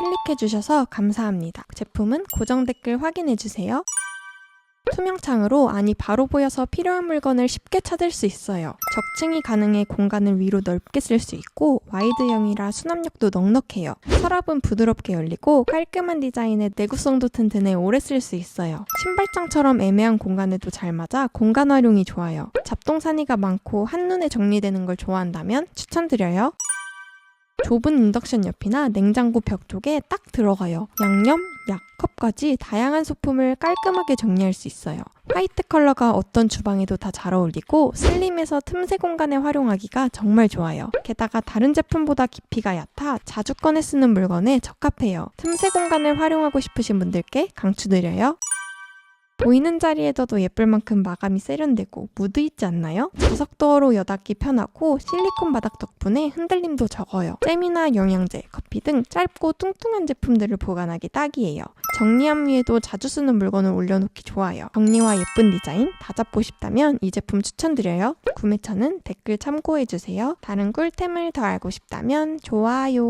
클릭해주셔서 감사합니다. 제품은 고정 댓글 확인해주세요. 투명창으로 안이 바로 보여서 필요한 물건을 쉽게 찾을 수 있어요. 적층이 가능해 공간을 위로 넓게 쓸 수 있고 와이드형이라 수납력도 넉넉해요. 서랍은 부드럽게 열리고 깔끔한 디자인에 내구성도 튼튼해 오래 쓸 수 있어요. 신발장처럼 애매한 공간에도 잘 맞아 공간 활용이 좋아요. 잡동사니가 많고 한눈에 정리되는 걸 좋아한다면 추천드려요. 좁은 인덕션 옆이나 냉장고 벽 쪽에 딱 들어가요. 양념, 약, 컵까지 다양한 소품을 깔끔하게 정리할 수 있어요. 화이트 컬러가 어떤 주방에도 다 잘 어울리고 슬림해서 틈새 공간에 활용하기가 정말 좋아요. 게다가 다른 제품보다 깊이가 얕아 자주 꺼내 쓰는 물건에 적합해요. 틈새 공간을 활용하고 싶으신 분들께 강추드려요. 보이는 자리에 둬도 예쁠 만큼 마감이 세련되고 무드 있지 않나요? 자석도어로 여닫기 편하고 실리콘 바닥 덕분에 흔들림도 적어요. 잼이나 영양제, 커피 등 짧고 뚱뚱한 제품들을 보관하기 딱이에요. 정리함 위에도 자주 쓰는 물건을 올려놓기 좋아요. 정리와 예쁜 디자인 다 잡고 싶다면 이 제품 추천드려요. 구매처는 댓글 참고해주세요. 다른 꿀템을 더 알고 싶다면 좋아요.